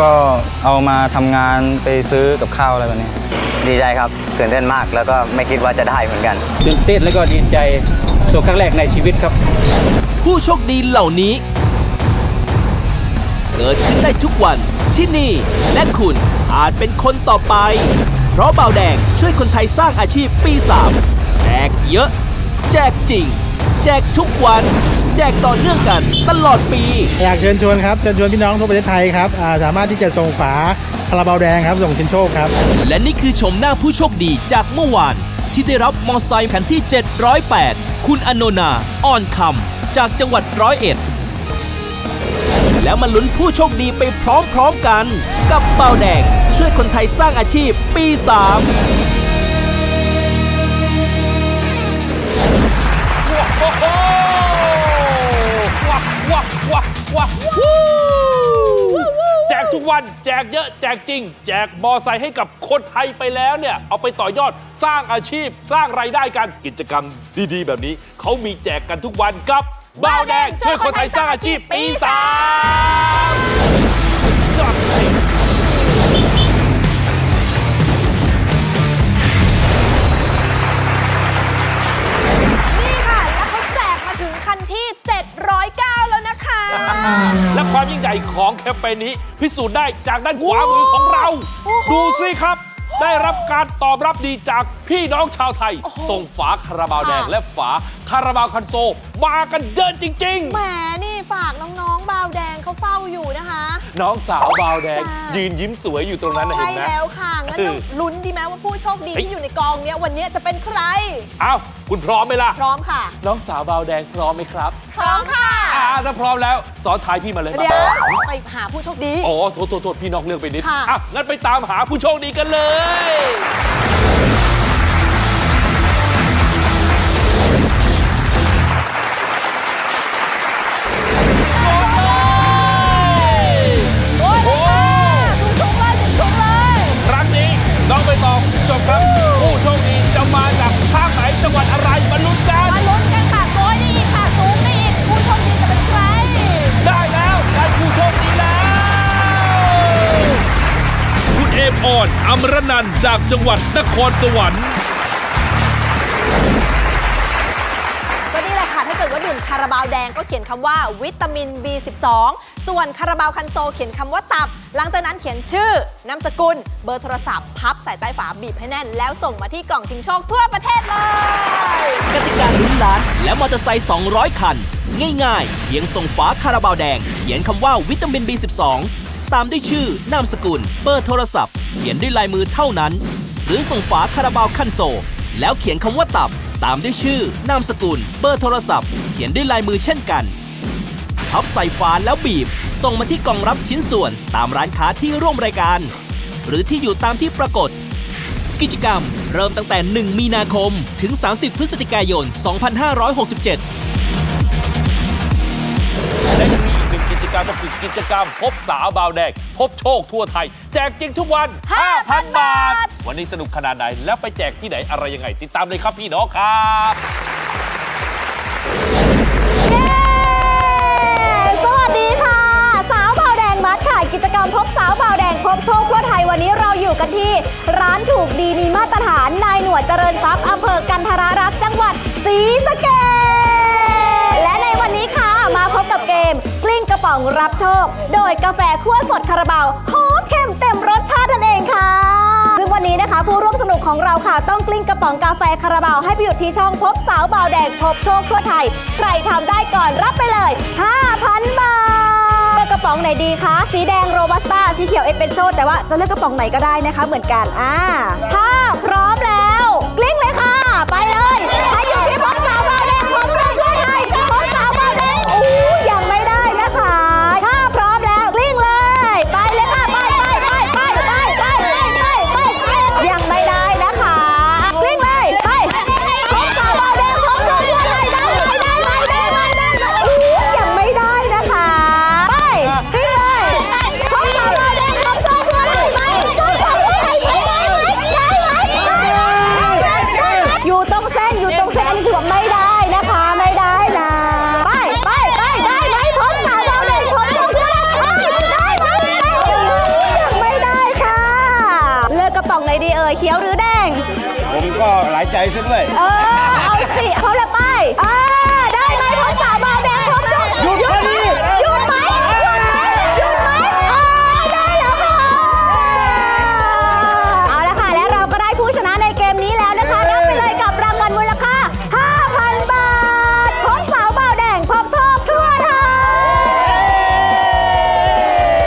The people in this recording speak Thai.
ก็เอามาทำงานไปซื้อกับข้าวอะไรแบบนี้ ดีใจครับตื่นเต้นมากแล้วก็ไม่คิดว่าจะได้เหมือนกัน ตื่นเต้นแล้วก็ดีใจส่วนครั้งแรกในชีวิตครับ ผู้โชคดีเหล่านี้ เกิดขึ้นได้ทุกวันที่นี่ และคุณอาจเป็นคนต่อไป เพราะเบาวแดงช่วยคนไทยสร้างอาชีพปี 3 แจกเยอะ แจกจริง แจกทุกวัน แจกต่อเนื่องกันตลอดปี อยากเชิญชวนครับเชิญชวนพี่น้องทั่วประเทศไทยครับอ่าสามารถที่จะส่งฝาคาราบาวแดงครับส่งชินโชคครับ และนี่คือชมหน้าผู้โชคดีจากเมื่อวาน ที่ได้รับมอไซค์คันที่ 708 คุณอโนนาอ่อนคำจากจังหวัดร้อยเอ็ด แล้วมาลุ้นผู้โชคดีไปพร้อมๆกัน กับเบาแดง ช่วยคนไทยสร้างอาชีพปี 3 วู้แจกทุกวันแจกเยอะแจกจริง แจกมอไซค์ให้กับคนไทยไปแล้วเนี่ย เอาไปต่อยอดสร้างอาชีพสร้างรายได้กันกิจกรรมดีๆ แบบนี้ เขามีแจกกันทุกวันกับบ้าวแดงช่วยคนไทยสร้างอาชีพปีสามยอดจริงนี่ค่ะ แล้วเขาแจกมาถึงคันที่ 709แล้วนะคะ และความยิ่งใหญ่ของแคมเปญนี้ พิสูจน์ได้จากด้านขวามือของเรา ดูสิครับ ได้รับการตอบรับดีจากพี่น้องชาวไทย ส่งฝาคาราบาวแดงค่ะและฝาคาราบาวคันโซ มากันเยอะจริงแหมนี่ฝากน้องๆบาวแดงเขาเฝ้าอยู่นะคะๆน้องสาวบาวแดง จ้ายื ยืนยิ้มสวยอยู่ตรงนั้นนะใช่เห็นไหม แล้วค่ะ งั้นเออลุ้นดีไหมว่าผู้โชคดีเฮ้ย ที่อยู่ในกองเนี้ยวันนี้จะเป็นใครอ้าวคุณพร้อมไหมล่ะ พร้อมค่ะ น้องสาวบาวแดงพร้อมไหมครับ พร้อมค่ะ อ่าถ้าพร้อมแล้วสอนทายพี่มาเลยเดี๋ยวมาไปหาผู้โชคดี อ๋อโทษโทษโทษพี่นอกเรื่องไปนิดค่ะ อะงั้นไปตามหาผู้โชคดีกันเลย โอ้ยถุงเลยถุงเลย ครั้งนี้น้องใบตองคุณผู้ชมครับ ผู้โชคดีจะมาจากภาคไหนจังหวัดอะไรมาลุ้นกัน มออนอมรนันท์จากจังหวัดนครสวรรค์ ก็นี่แหละค่ะ ถ้าเกิดว่าดื่มคาราบาวแดงก็เขียนคำว่าวิตามิน B12 ส่วนคาราบาวคันโซเขียนคำว่าตับ หลังจากนั้นเขียนชื่อนามสกุล เบอร์โทรศัพท์พับใส่ใต้ฝาบีบให้แน่น แล้วส่งมาที่กล่องชิงโชคทั่วประเทศเลย กติกาลุ้นล้านและมอเตอร์ไซค์200 คัน ง่ายๆ เพียงส่งฝาคาราบาวแดง เขียนคำว่าวิตามิน B12 ตามด้วยชื่อนามสกุล เบอร์โทรศัพท์ เขียนด้วยลายมือเท่านั้น หรือส่งฝาคาราบาวคันโซลแล้วเขียนคำว่าตับ ตามด้วยชื่อนามสกุล เบอร์โทรศัพท์ เขียนด้วยลายมือเช่นกันพับใส่ฝาแล้วบีบ ส่งมาที่กล่องรับชิ้นส่วนตามร้านค้าที่ร่วมรายการ หรือที่อยู่ตามที่ปรากฏ กิจกรรมเริ่มตั้งแต่ 1 มีนาคมถึง 30 พฤศจิกายน 2567 กิจกรรมก็คือกิจกรรมพบสาวบาวแดง พบโชคทั่วไทย แจกจริงทุกวัน 5,000 บาท วันนี้สนุกขนาดไหน แล้วไปแจกที่ไหนอะไรยังไง ติดตามเลยครับพี่น้องครับสวัสดีค่ะ สาวบาวแดงมัดค่ะ กิจกรรมพบสาวบาวแดงพบโชคทั่วไทยวันนี้เราอยู่กันที่ ร้านถูกดีมีมาตรฐานนายหนวดเจริญทรัพย์อำเภอกันทรารักษ์จังหวัดศรีสะเกษ องรับโชค โดยกาแฟคั่วสดคาราบาวหอมเข้มเต็มรสชาตินั่นเองค่ะ ซึ่งวันนี้นะคะผู้ร่วมสนุกของเราค่ะ ต้องกลิ้งกระป๋องกาแฟคาราบาวให้ไปอยู่ที่ช่องพบสาวบาวแดงพบโชคทั่วไทย ใครทำได้ก่อนรับไปเลย 5,000 บาทเลือกกระป๋องไหนดีคะ สีแดงโรบัสต้าสีเขียวเอสเปรสโซ่แต่ว่าจะเลือกกระป๋องไหนก็ได้นะคะเหมือนกันอ่าถ้า ยเขียวหรือแดง ผมก็หลายใจซะด้วย เออ เอาสิเขาเลยไปอ่า